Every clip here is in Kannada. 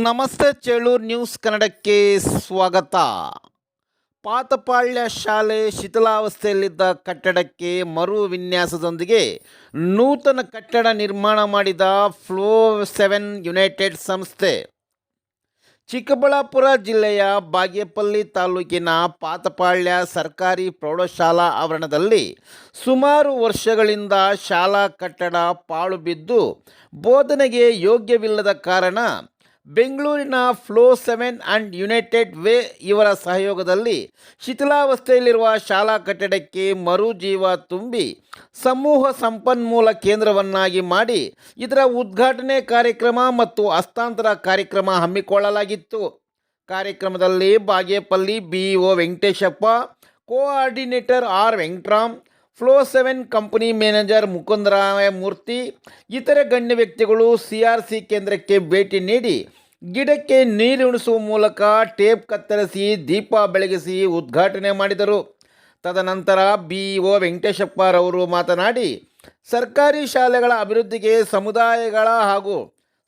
ನಮಸ್ತೆ ಚೇಳೂರು ನ್ಯೂಸ್ ಕನ್ನಡಕ್ಕೆ ಸ್ವಾಗತ. ಪಾತಪಾಳ್ಯ ಶಾಲೆ ಶಿಥಿಲಾವಸ್ಥೆಯಲ್ಲಿದ್ದ ಕಟ್ಟಡಕ್ಕೆ ಮರು ವಿನ್ಯಾಸದೊಂದಿಗೆ ನೂತನ ಕಟ್ಟಡ ನಿರ್ಮಾಣ ಮಾಡಿದ ಫ್ಲೋ ಸೆವೆನ್ ಯುನೈಟೆಡ್ ಸಂಸ್ಥೆ. ಚಿಕ್ಕಬಳ್ಳಾಪುರ ಜಿಲ್ಲೆಯ ಬಾಗೇಪಲ್ಲಿ ತಾಲೂಕಿನ ಪಾತಪಾಳ್ಯ ಸರ್ಕಾರಿ ಪ್ರೌಢಶಾಲಾ ಆವರಣದಲ್ಲಿ ಸುಮಾರು ವರ್ಷಗಳಿಂದ ಶಾಲಾ ಕಟ್ಟಡ ಪಾಳು ಬಿದ್ದು ಬೋಧನೆಗೆ ಯೋಗ್ಯವಿಲ್ಲದ ಕಾರಣ ಬೆಂಗಳೂರಿನ flow seven and United Way ಇವರ ಸಹಯೋಗದಲ್ಲಿ ಶಿಥಿಲಾವಸ್ಥೆಯಲ್ಲಿರುವ ಶಾಲಾ ಕಟ್ಟಡಕ್ಕೆ ಮರುಜೀವ ತುಂಬಿ ಸಮೂಹ ಸಂಪನ್ಮೂಲ ಕೇಂದ್ರವನ್ನಾಗಿ ಮಾಡಿ ಇದರ ಉದ್ಘಾಟನೆ ಕಾರ್ಯಕ್ರಮ ಮತ್ತು ಹಸ್ತಾಂತರ ಕಾರ್ಯಕ್ರಮ ಹಮ್ಮಿಕೊಳ್ಳಲಾಗಿತ್ತು. ಕಾರ್ಯಕ್ರಮದಲ್ಲಿ Bagepalli BEO Venkateshappa, coordinator R Venkatram, flow seven company manager Mukundaraya Murthy ಇತರೆ ಗಣ್ಯ ವ್ಯಕ್ತಿಗಳು ಸಿ ಆರ್ ಸಿ ಕೇಂದ್ರಕ್ಕೆ ಭೇಟಿ ನೀಡಿ ಗಿಡಕ್ಕೆ ನೀರುಣಿಸುವ ಮೂಲಕ ಟೇಪ್ ಕತ್ತರಿಸಿ ದೀಪ ಬೆಳಗಿಸಿ ಉದ್ಘಾಟನೆ ಮಾಡಿದರು. ತದನಂತರ ಬಿಇಒ ವೆಂಕಟೇಶಪ್ಪರವರು ಮಾತನಾಡಿ, ಸರ್ಕಾರಿ ಶಾಲೆಗಳ ಅಭಿವೃದ್ಧಿಗೆ ಸಮುದಾಯಗಳ ಹಾಗೂ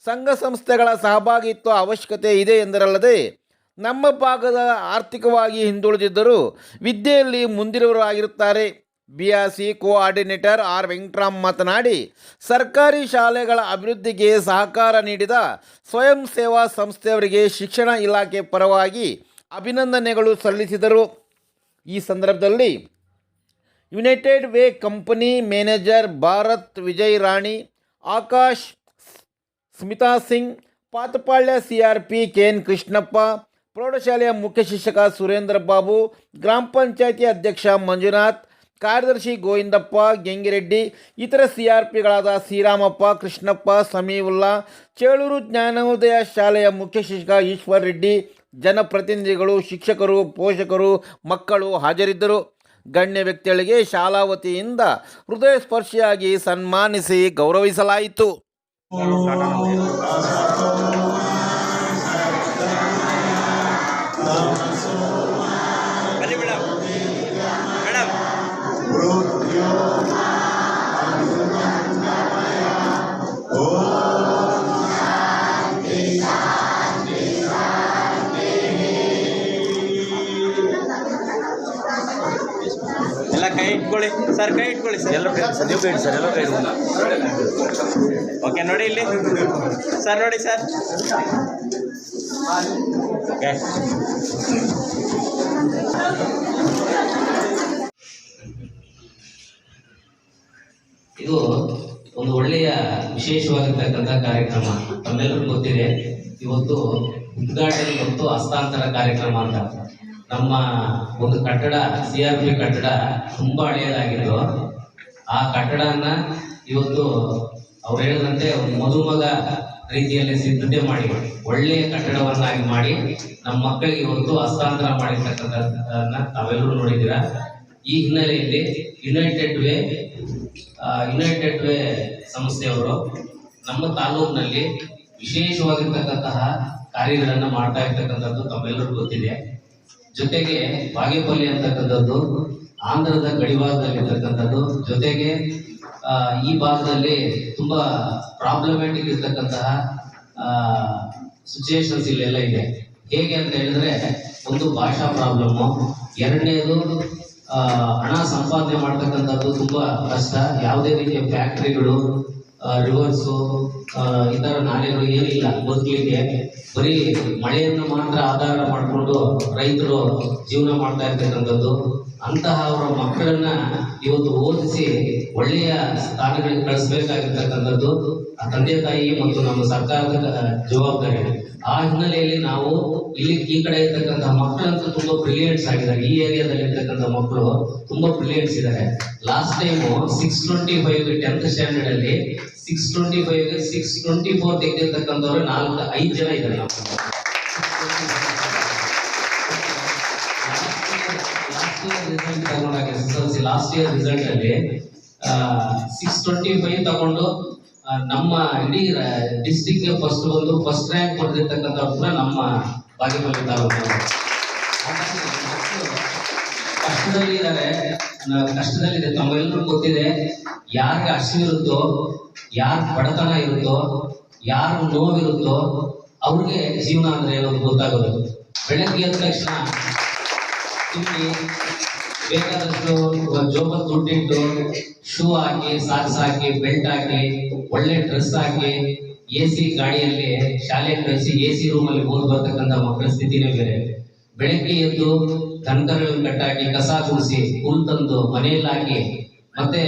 ಸಂಘ ಸಂಸ್ಥೆಗಳ ಸಹಭಾಗಿತ್ವ ಅವಶ್ಯಕತೆ ಇದೆ ಎಂದರಲ್ಲದೆ, ನಮ್ಮ ಭಾಗದ ಆರ್ಥಿಕವಾಗಿ ಹಿಂದುಳಿದಿದ್ದರೂ ವಿದ್ಯೆಯಲ್ಲಿ ಮುಂದಿರುವವರು ಆಗಿರುತ್ತಾರೆ ಬಿಆರ್ಸಿ ಕೋಆರ್ಡಿನೇಟರ್ ಆರ್ ವೆಂಕಟರಾಮ್ ಮಾತನಾಡಿ, ಸರ್ಕಾರಿ ಶಾಲೆಗಳ ಅಭಿವೃದ್ಧಿಗೆ ಸಹಕಾರ ನೀಡಿದ ಸ್ವಯಂ ಸೇವಾ ಸಂಸ್ಥೆಯವರಿಗೆ ಶಿಕ್ಷಣ ಇಲಾಖೆ ಪರವಾಗಿ ಅಭಿನಂದನೆಗಳು ಸಲ್ಲಿಸಿದರು. ಈ ಸಂದರ್ಭದಲ್ಲಿ United Way company manager Bharat Vijay Rani, Akash Smita Singh, Patapalya C R P K N Krishnappa, ಪ್ರೌಢಶಾಲೆಯ ಮುಖ್ಯ ಶಿಕ್ಷಕ ಸುರೇಂದ್ರ ಬಾಬು, ಗ್ರಾಮ ಪಂಚಾಯಿತಿ ಅಧ್ಯಕ್ಷ ಮಂಜುನಾಥ್ ಕಾರ್ಯದರ್ಶಿ ಗೋವಿಂದಪ್ಪ, ಗೆಂಗಿರೆಡ್ಡಿ, ಇತರ ಸಿಆರ್ಪಿಗಳಾದ ಆರ್ ಪಿಗಳಾದ ಶ್ರೀರಾಮಪ್ಪ, ಕೃಷ್ಣಪ್ಪ, ಸಮೀವುಲ್ಲಾ, ಚೇಳೂರು ಜ್ಞಾನೋದಯ ಶಾಲೆಯ ಮುಖ್ಯ ಶಿಕ್ಷಕ ಈಶ್ವರ್ ರೆಡ್ಡಿ, ಜನಪ್ರತಿನಿಧಿಗಳು, ಶಿಕ್ಷಕರು, ಪೋಷಕರು, ಮಕ್ಕಳು ಹಾಜರಿದ್ದರು. ಗಣ್ಯ ವ್ಯಕ್ತಿಗಳಿಗೆ ಶಾಲಾ ವತಿಯಿಂದ ಹೃದಯ ಸ್ಪರ್ಶಿಯಾಗಿ ಸನ್ಮಾನಿಸಿ ಗೌರವಿಸಲಾಯಿತು. ಸರ್ ನೀವು ಸರ್ ಎಲ್ಲ ಬೇಡ ಓಕೆ ನೋಡಿ ಇಲ್ಲಿ. ಸರ್ ನೋಡಿ ಸರ್ ಓಕೆ ಇದು ಒಂದು ಒಳ್ಳೆಯ ವಿಶೇಷವಾಗಿರ್ತಕ್ಕಂಥ ಕಾರ್ಯಕ್ರಮ. ತಮ್ಮೆಲ್ಲರಿಗೂ ಗೊತ್ತಿದೆ. ಇವತ್ತು ಉದ್ಘಾಟನೆ ಮತ್ತು ಹಸ್ತಾಂತರ ಕಾರ್ಯಕ್ರಮ ಅಂತ. ನಮ್ಮ ಒಂದು ಕಟ್ಟಡ ಸಿ ಆರ್ ಪಿ ಕಟ್ಟಡ ತುಂಬ ಹಳೆಯದಾಗಿತ್ತು ಆ ಕಟ್ಟಡನ ಇವತ್ತು ಅವ್ರು ಹೇಳಿದಂತೆ ಮದುಮಗ ರೀತಿಯಲ್ಲಿ ಸಿದ್ಧತೆ ಮಾಡಿ, ಒಳ್ಳೆಯ ಕಟ್ಟಡವನ್ನಾಗಿ ಮಾಡಿ, ನಮ್ಮ ಮಕ್ಕಳಿಗೆ ಇವತ್ತು ಹಸ್ತಾಂತರ ಮಾಡಿರ್ತಕ್ಕಂಥದ್ದನ್ನ ತಾವೆಲ್ಲರೂ ನೋಡಿದ್ದೀರಾ? ಈ ಹಿನ್ನೆಲೆಯಲ್ಲಿ ಯುನೈಟೆಡ್ ವೇ ಯುನೈಟೆಡ್ ವೇ ಸಂಸ್ಥೆಯವರು ನಮ್ಮ ತಾಲೂಕಿನಲ್ಲಿ ವಿಶೇಷವಾಗಿರ್ತಕ್ಕಂತಹ ಕಾರ್ಯಗಳನ್ನು ಮಾಡ್ತಾ ಇರ್ತಕ್ಕಂಥದ್ದು ತಮ್ಮೆಲ್ಲರಿಗೂ ಗೊತ್ತಿದೆ. ಜೊತೆಗೆ ಬಾಗೇಪಲ್ಲಿ ಅಂತಕ್ಕಂಥದ್ದು ಆಂಧ್ರದ ಗಡಿಭಾಗದಲ್ಲಿರ್ತಕ್ಕಂಥದ್ದು. ಜೊತೆಗೆ ಈ ಭಾಗದಲ್ಲಿ ತುಂಬಾ ಪ್ರಾಬ್ಲಮ್ಯಾಟಿಕ್ ಇರ್ತಕ್ಕಂತಹ ಸಿಚುಯೇಷನ್ಸ್ ಇಲ್ಲೆಲ್ಲ ಇದೆ. ಹೇಗೆ ಅಂತ ಹೇಳಿದ್ರೆ, ಒಂದು ಭಾಷಾ ಪ್ರಾಬ್ಲಮ್ಮು ಎರಡನೇದು ಹಣ ಸಂಪಾದನೆ ಮಾಡ್ತಕ್ಕಂಥದ್ದು ತುಂಬಾ ಕಷ್ಟ. ಯಾವುದೇ ರೀತಿಯ ಫ್ಯಾಕ್ಟ್ರಿಗಳು ರಿವರ್ಸು ಇತರ ನಾಲೆಗಳು ಏನಿಲ್ಲ ಬದುಕಲಿಕ್ಕೆ ಬರೀ ಮಳೆಯನ್ನು ಮಾತ್ರ ಆಧಾರ ಮಾಡಿಕೊಂಡು ರೈತರು ಜೀವನ ಮಾಡ್ತಾ ಇರ್ತಕ್ಕಂಥದ್ದು. ಅಂತಹ ಅವರ ಮಕ್ಕಳನ್ನ ಇವತ್ತು ಓದಿಸಿ ಒಳ್ಳೆಯ ಸ್ಥಾನಗಳಿಗೆ ಕಳಿಸಬೇಕಾಗಿರ್ತಕ್ಕಂಥದ್ದು ಆ ತಂದೆ ತಾಯಿ ಮತ್ತು ನಮ್ಮ ಸರ್ಕಾರದ ಜವಾಬ್ದಾರಿ. ಆ ಹಿನ್ನೆಲೆಯಲ್ಲಿ ನಾವು ಇಲ್ಲಿ ಈ ಕಡೆ ಇರ್ತಕ್ಕಂಥ ಮಕ್ಕಳಂತೂ ತುಂಬಾ ಬ್ರಿಲಿಯಂಟ್ಸ್ ಆಗಿದ್ದಾರೆ. ಈ ಏರಿಯಾದಲ್ಲಿ ಇರ್ತಕ್ಕಂಥ ಮಕ್ಕಳು ತುಂಬಾ ಬ್ರಿಲಿಯಂಟ್ಸ್ ಇದ್ದಾರೆ. Last time six twenty five tenth standard ಅಲ್ಲಿ six twenty five six twenty four ತೆಗೆದಿರ್ತಕ್ಕಂಥವ್ರು ನಾಲ್ಕು ಐದು ಜನ ಇದ್ದಾರೆ. ಇಯರ್ ರಿಸಲ್ಟ್ ತಗೊಂಡಾಗ S L C last year result ಅಲ್ಲಿ ಸಿಕ್ಸ್ ಟ್ವೆಂಟಿ ಫೈವ್ ತಗೊಂಡು ನಮ್ಮ ಇಡೀ ಡಿಸ್ಟಿಕ್ ಫಸ್ಟ್ ಬಂದು ಫಸ್ಟ್ ರ್ಯಾಂಕ್ ಪಡೆದಿರ್ತಕ್ಕಂಥವ್ರು ಕೂಡ ನಮ್ಮ ಬಾಗೇಪಲ್ಲಿ ತಾಲೂಕು ಕಷ್ಟದಲ್ಲಿ ಇದ್ದಾರೆ ಕಷ್ಟದಲ್ಲಿದೆ ತಮ್ಮೆಲ್ಲರೂ ಗೊತ್ತಿದೆ ಯಾರಿಗೆ ಹಸಿವಿರುತ್ತೋ ಯಾರ ಬಡತನ ಇರುತ್ತೋ ಯಾರು ನೋವಿರುತ್ತೋ ಅವ್ರಿಗೆ ಜೀವನ ಅಂದ್ರೆ ಏನೋ ಗೊತ್ತಾಗೋದು ಬೆಳಗ್ಗೆ ಎದ್ದ ತಕ್ಷಣ ಬೇಕಾದಷ್ಟು ಜೋಬಲ್ ದುಡ್ಡಿಟ್ಟು ಶೂ ಹಾಕಿ ಸಾಕ್ಸ್ ಹಾಕಿ ಬೆಲ್ಟ್ ಹಾಕಿ, ಒಳ್ಳೆ ಡ್ರೆಸ್ ಹಾಕಿ ಎ ಸಿ ಗಾಡಿಯಲ್ಲಿ ಶಾಲೆ ಕಳಿಸಿ ಎ ಸಿ ರೂಮಲ್ಲಿ ಓದ್ ಬರ್ತಕ್ಕಂಥ ಮಕ್ಕಳ ಸ್ಥಿತಿನೇ ಬೇರೆ. ಬೆಳಗ್ಗೆ ಎದ್ದು ದನಕರುಗಳನ್ನ ಕಟ್ಟಾಕಿ ಕಸ ಗುಡಿಸಿ, ಹುಲ್ ತಂದು ಮನೆಯಲ್ಲಿ ಹಾಕಿ, ಮತ್ತೆ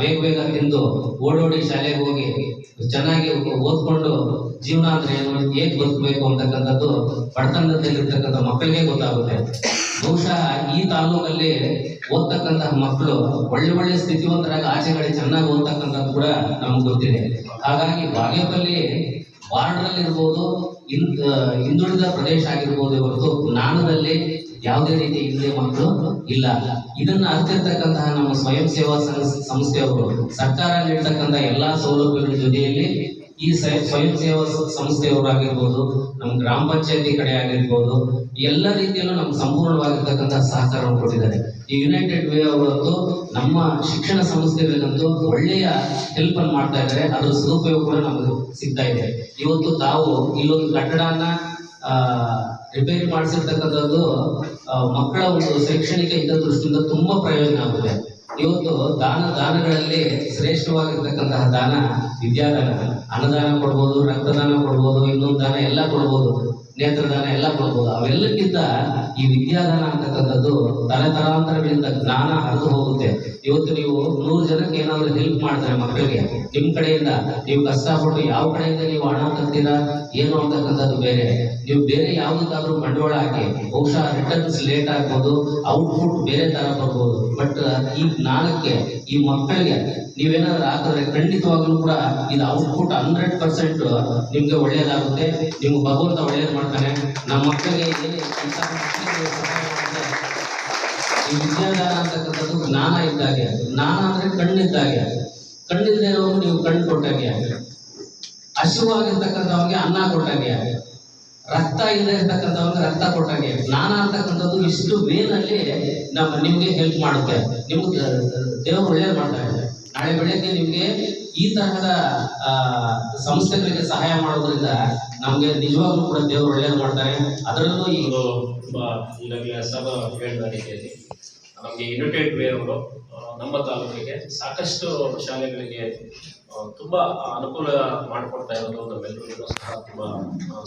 ಬೇಗ ಬೇಗ ತಿಂದು ಓಡೋಡಿ ಶಾಲೆಗೆ ಹೋಗಿ ಚೆನ್ನಾಗಿ ಓದ್ಕೊಂಡು ಜೀವನ ಅಂದ್ರೆ ಏನು ಹೇಗೆ ಬದುಕಬೇಕು ಅಂತಕ್ಕಂಥದ್ದು ಬಡತನದಲ್ಲಿರ್ತಕ್ಕಂಥ ಮಕ್ಕಳಿಗೆ ಗೊತ್ತಾಗುತ್ತೆ. ಬಹುಶಃ ಈ ತಾಲೂಕಲ್ಲಿ ಓದ್ತಕ್ಕಂತಹ ಮಕ್ಕಳು ಒಳ್ಳೆ ಒಳ್ಳೆ ಸ್ಥಿತಿವಂತರಾಗಿ ಆಚೆ ಕಡೆ ಚೆನ್ನಾಗಿ ಓದ್ತಕ್ಕಂಥದ್ದು ಕೂಡ ನಮ್ಗೆ ಗೊತ್ತಿದೆ. ಹಾಗಾಗಿ ಬಾಗೇಪಲ್ಲಿ ವಾರ್ಡ್ನಲ್ಲಿ ಇರ್ಬೋದು ಹಿಂದುಳಿದ ಪ್ರದೇಶ ಆಗಿರ್ಬೋದು ಹೊರತು ಜ್ಞಾನದಲ್ಲಿ ಯಾವುದೇ ರೀತಿ ಹಿಂದೆ ಮಕ್ಕಳು ಇಲ್ಲ. ಇದನ್ನ ಅರ್ಥಿರ್ತಕ್ಕಂತಹ ನಮ್ಮ ಸ್ವಯಂ ಸೇವಾ ಸಂಸ್- ಸಂಸ್ಥೆಯವರು ಸರ್ಕಾರ ನೀಡ್ತಕ್ಕಂಥ ಎಲ್ಲಾ ಸೌಲಭ್ಯಗಳ ಜೊತೆಯಲ್ಲಿ ಈ ಸ್ವಯಂ ಸೇವಾ ಸಂಸ್ಥೆಯವರಾಗಿರ್ಬೋದು ನಮ್ಮ ಗ್ರಾಮ ಪಂಚಾಯತಿ ಕಡೆ ಆಗಿರ್ಬೋದು ಎಲ್ಲ ರೀತಿಯಲ್ಲೂ ನಮ್ಗೆ ಸಂಪೂರ್ಣವಾಗಿರ್ತಕ್ಕಂಥ ಸಹಕಾರವನ್ನು ಕೊಟ್ಟಿದ್ದಾರೆ. ಈ ಯುನೈಟೆಡ್ ವೇ ಅವರದ್ದು ನಮ್ಮ ಶಿಕ್ಷಣ ಸಂಸ್ಥೆಗಳಿಗಂತೂ ಒಳ್ಳೆಯ ಹೆಲ್ಪ್ ಅನ್ನು ಮಾಡ್ತಾ ಇದ್ದಾರೆ. ಅದರ ಸದುಪಯೋಗ ಕೂಡ ನಮಗೆ ಸಿಗ್ತಾ ಇದೆ. ಇವತ್ತು ತಾವು ಇಲ್ಲೊಂದು ಕಟ್ಟಡನ ರಿಪೇರಿ ಮಾಡಿಸಿರ್ತಕ್ಕಂಥದ್ದು ಮಕ್ಕಳ ಒಂದು ಶೈಕ್ಷಣಿಕ ಹಿತದೃಷ್ಟಿಯಿಂದ ತುಂಬಾ ಪ್ರಯೋಜನ ಆಗುತ್ತೆ. ಇವತ್ತು ದಾನ ದಾನಗಳಲ್ಲಿ ಶ್ರೇಷ್ಠವಾಗಿರ್ತಕ್ಕಂತಹ ದಾನ ವಿದ್ಯಾದಾನ. ಅನ್ನದಾನ ಕೊಡ್ಬೋದು ರಕ್ತದಾನ ಕೊಡ್ಬೋದು ಇನ್ನೊಂದು ದಾನ ಎಲ್ಲ ಕೊಡ್ಬೋದು. ನೇತ್ರದಾನ ಎಲ್ಲ ಕೊಡ್ಬೋದು. ಅವೆಲ್ಲಕ್ಕಿಂತ ಈ ವಿದ್ಯಾದಾನ ಅಂತಕ್ಕಂಥದ್ದು ತರತರಾಂತರಗಳಿಂದ ಜ್ಞಾನ ಹರಿದು ಹೋಗುತ್ತೆ. ಇವತ್ತು ನೀವು ನೂರು ಜನಕ್ಕೆ ಏನಾದ್ರು ಹೆಲ್ಪ್ ಮಾಡ್ತಾರೆ ಮಕ್ಕಳಿಗೆ, ನಿಮ್ ಕಡೆಯಿಂದ ನೀವು ಕಷ್ಟಪಟ್ಟು ಯಾವ ಕಡೆಯಿಂದ ನೀವು ಹಣ ತರ್ತೀರಾ ಏನು ಅಂತಕ್ಕಂಥದ್ದು ಬೇರೆ. ನೀವು ಬೇರೆ ಯಾವುದಕ್ಕಾದ್ರೂ ಬಂಡವಾಳ ಹಾಕಿ, ಬಹುಶಃ ರಿಟರ್ನ್ಸ್ ಲೇಟ್ ಆಗ್ಬೋದು ಔಟ್ಪುಟ್ ಬೇರೆ ತರ ಬರ್ಬೋದು. ಬಟ್ ಈ ಜ್ಞಾನಕ್ಕೆ, ಈ ಮಕ್ಕಳಿಗೆ ನೀವೇನಾದ್ರೂ ಹಾಕಿದ್ರೆ ಖಂಡಿತವಾಗ್ಲೂ ಕೂಡ ಇದು ಔಟ್ಪುಟ್ ಹಂಡ್ರೆಡ್ ಪರ್ಸೆಂಟ್ ನಿಮ್ಗೆ ಒಳ್ಳೇದಾಗುತ್ತೆ. ನಿಮ್ಗೆ ಭಗವಂತ ಒಳ್ಳೇದು ಮಾಡ್ತಾನೆ. ನಮ್ಮ ಮಕ್ಕಳಿಗೆ ಈ ವಿದ್ಯಾದಾನ ಅಂತಕ್ಕಂಥದ್ದು ಜ್ಞಾನ ಇದ್ದಾಗೆ ಜ್ಞಾನ ಅಂದ್ರೆ ಕಣ್ಣಿದ್ದಾಗೆ ಕಣ್ಣಿಲ್ಲದೆ ನೀವು ಕಣ್ಣು ಕೊಟ್ಟಾಗೆ ಹಸಿವಾಗಿರ್ತಕ್ಕಂಥವ್ರಿಗೆ ಅನ್ನ ಕೊಟ್ಟಾಗೆ ರಕ್ತ ಇಲ್ಲದೆ ಇರ್ತಕ್ಕಂಥವ್ರಿಗೆ ರಕ್ತ ಕೊಟ್ಟಾಗೆ ಜ್ಞಾನ ಅಂತಕ್ಕಂಥದ್ದು ಇಷ್ಟು ಮೇನಲ್ಲಿ ನಮ್ಮ ನಿಮ್ಗೆ ಹೆಲ್ಪ್ ಮಾಡುತ್ತೆ. ನಿಮ್ಗೆ, ದೇವರು ಒಳ್ಳೇದು ಮಾಡ್ತಾರೆ ನಾಳೆ ಬೆಳಗ್ಗೆ ನಿಮಗೆ ಈ ತರಹದ ಸಂಸ್ಥೆಗಳಿಗೆ ಸಹಾಯ ಮಾಡೋದ್ರಿಂದ ನಮಗೆ ನಿಜವಾಗ್ಲೂ ಕೂಡ ದೇವರು ಒಳ್ಳೇದು ಮಾಡ್ತಾರೆ. ಅದರಲ್ಲೂ ಈ ಒಂದು ತುಂಬಾ ಈಗಾಗಲೇ ಸರ್ ಹೇಳಿದ ರೀತಿಯಲ್ಲಿ ನಮಗೆ ಯುನೈಟೆಡ್ ವೇ ಅವರು ನಮ್ಮ ತಾಲೂಕಿಗೆ ಸಾಕಷ್ಟು ಶಾಲೆಗಳಿಗೆ ತುಂಬಾ ಅನುಕೂಲ ಮಾಡಿಕೊಡ್ತಾ ಇರೋದು ನಮ್ಮೆಲ್ಲರಿಗೂ ಸಹ ತುಂಬಾ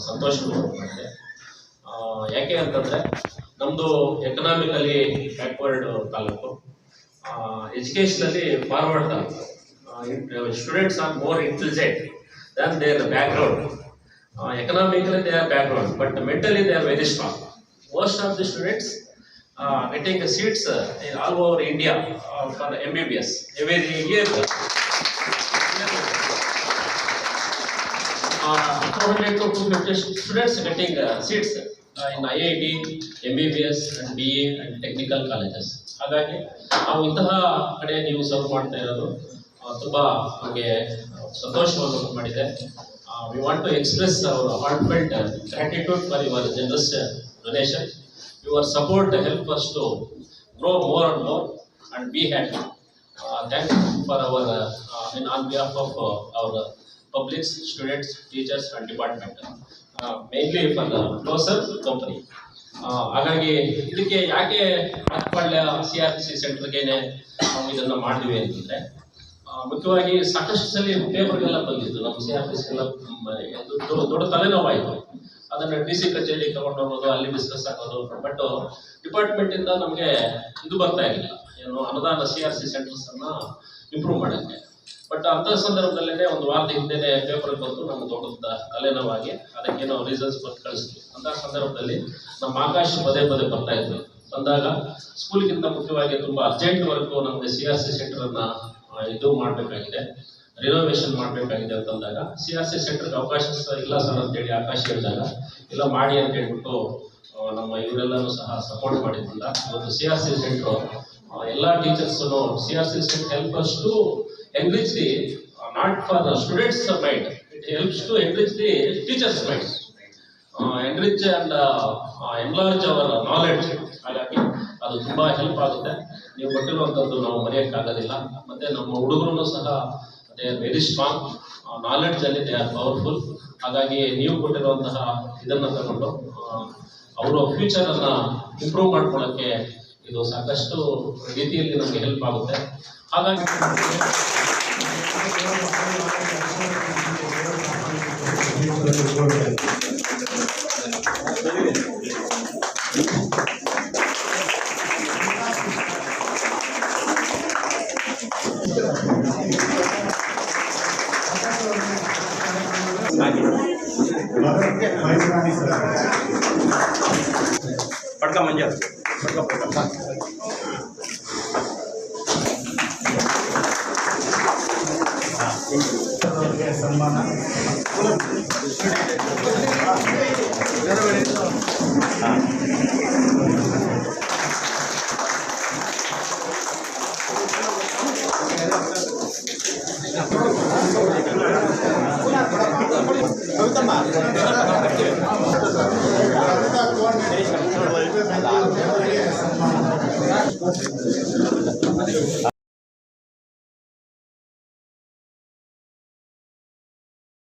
ಸಂತೋಷ ಮಾಡಿದೆ ಯಾಕೆ ಅಂತಂದ್ರೆ ನಮ್ದು economically backward taluk. Educationally forward taluk students are more intelligent than their background uh, economically they are background, but mentally they are very strong. Most of the students uh, getting the seats uh, in all over India uh, for MBBS every year. Uh, 200 to 250 students getting uh, seats uh, in IIT, MBBS and BA and technical colleges. ಹಾಗಾಗಿ ನಾವು ಇಂತಹ ಕಡೆ ನೀವು ಸರ್ವ್ ಮಾಡ್ತಾ ಇರೋದು ತುಂಬಾ ನಮಗೆ ಸಂತೋಷವನ್ನು ಮಾಡಿದೆ. We want to express our apartment gratitude for your generous donation your support help us to grow more and more and be happy thank you for our in on behalf of our publics students teachers and department mainly for closer company ಹಾಗಾಗಿ ಇದಕ್ಕೆ ಯಾಕೆ ಹತ್ಪಳ್ಳ ಸಿ ಆರ್ ಸಿ ಸೆಂಟರ್ಗೇನೆ ನಾವು ಇದನ್ನು ಮಾಡಿದ್ವಿ ಅಂತಂದರೆ ಮುಖ್ಯವಾಗಿ ಸಾಕಷ್ಟು ಸಲ ಪೇಪರ್ಗೆಲ್ಲ ಬಂದಿತ್ತು. ನಮ್ಮ ಸಿ ಆರ್ ಪಿ ಎಲ್ಲ ದೊಡ್ಡ ತಲೆನೋವಾಯಿತು. ಅದನ್ನು ಡಿ ಸಿ ಕಚೇರಿ ತಗೊಂಡು ಹೋಗೋದು ಅಲ್ಲಿ ಡಿಸ್ಕಸ್ ಆಗೋದು. ಬಟ್ ಡಿಪಾರ್ಟ್ಮೆಂಟಿಂದ ನಮಗೆ ಇದು ಬರ್ತಾ ಇರಲಿಲ್ಲ. ಏನು ಅನುದಾನ ಸಿ ಆರ್ ಸಿ ಸೆಂಟರ್ಸನ್ನು ಇಂಪ್ರೂವ್ ಮಾಡೋಕ್ಕೆ. ಬಟ್ ಅಂಥ ಸಂದರ್ಭದಲ್ಲೇ ಒಂದು ವಾರದ ಹಿಂದೆನೆ ಪೇಪರ್ ಬಂದು ನಮ್ಗೆ ದೊಡ್ಡ ತಲೆನೋವಾಗಿ. ಅದಕ್ಕೇನೋ ರೀಸನ್ಸ್ ಕೊಟ್ಟು ಕಳಿಸ್ತೀವಿ ಅಂಥ ಸಂದರ್ಭದಲ್ಲಿ ನಮ್ಮ ಆಕಾಶ ಪದೇ ಪದೇ ಬರ್ತಾ ಇದ್ರು ಬಂದಾಗ ಸ್ಕೂಲ್ಗಿಂತ ಮುಖ್ಯವಾಗಿ ತುಂಬ ಅರ್ಜೆಂಟ್ ವರ್ಕು ನಮಗೆ ಸಿ ಆರ್ ಸಿ ಸೆಂಟರನ್ನು ಇದು ಮಾಡಬೇಕಾಗಿದೆ. ರಿನೋವೇಷನ್ ಮಾಡಬೇಕಾಗಿದೆ ಅಂತಂದಾಗ ಸಿ ಆರ್ ಸಿ ಸೆಂಟರ್ಗೆ ಅವಕಾಶ ಇಲ್ಲ ಸರ್ ಅಂತೇಳಿ ಆಕಾಶ ಹೇಳಿದಾಗ, ಇಲ್ಲ ಮಾಡಿ ಅಂತ ಹೇಳ್ಬಿಟ್ಟು ನಮ್ಮ ಇವರೆಲ್ಲರೂ ಸಹ ಸಪೋರ್ಟ್ ಮಾಡಿದ್ರಿಂದ ಇವತ್ತು ಸಿ ಆರ್ ಸಿ ಸೆಂಟ್ರು ಎಲ್ಲ teachers C R C centre help us to the, the for for students mind it helps to enrich the teachers mind enrich and enlarge our knowledge ಹಾಗಾಗಿ ಅದು ತುಂಬ ಹೆಲ್ಪ್ ಆಗುತ್ತೆ. ನೀವು ಕೊಟ್ಟಿರುವಂಥದ್ದು ನಾವು ಮರೆಯೋಕ್ಕಾಗೋದಿಲ್ಲ ಮತ್ತು ನಮ್ಮ ಹುಡುಗರು ಸಹ they are very strong knowledge ಅಲ್ಲಿ ದೇ ಆರ್ ಪವರ್ಫುಲ್ ಹಾಗಾಗಿ ನೀವು ಕೊಟ್ಟಿರುವಂತಹ ಇದನ್ನು ತಗೊಂಡು ಅವರ ಫ್ಯೂಚರನ್ನು ಇಂಪ್ರೂವ್ ಮಾಡ್ಕೊಳ್ಳೋಕ್ಕೆ ಇದು ಸಾಕಷ್ಟು ರೀತಿಯಲ್ಲಿ ನಮಗೆ ಹೆಲ್ಪ್ ಆಗುತ್ತೆ. Pertama, menjelaskan. ಸನ್ಮಾನ ಸನ್ಮಾನ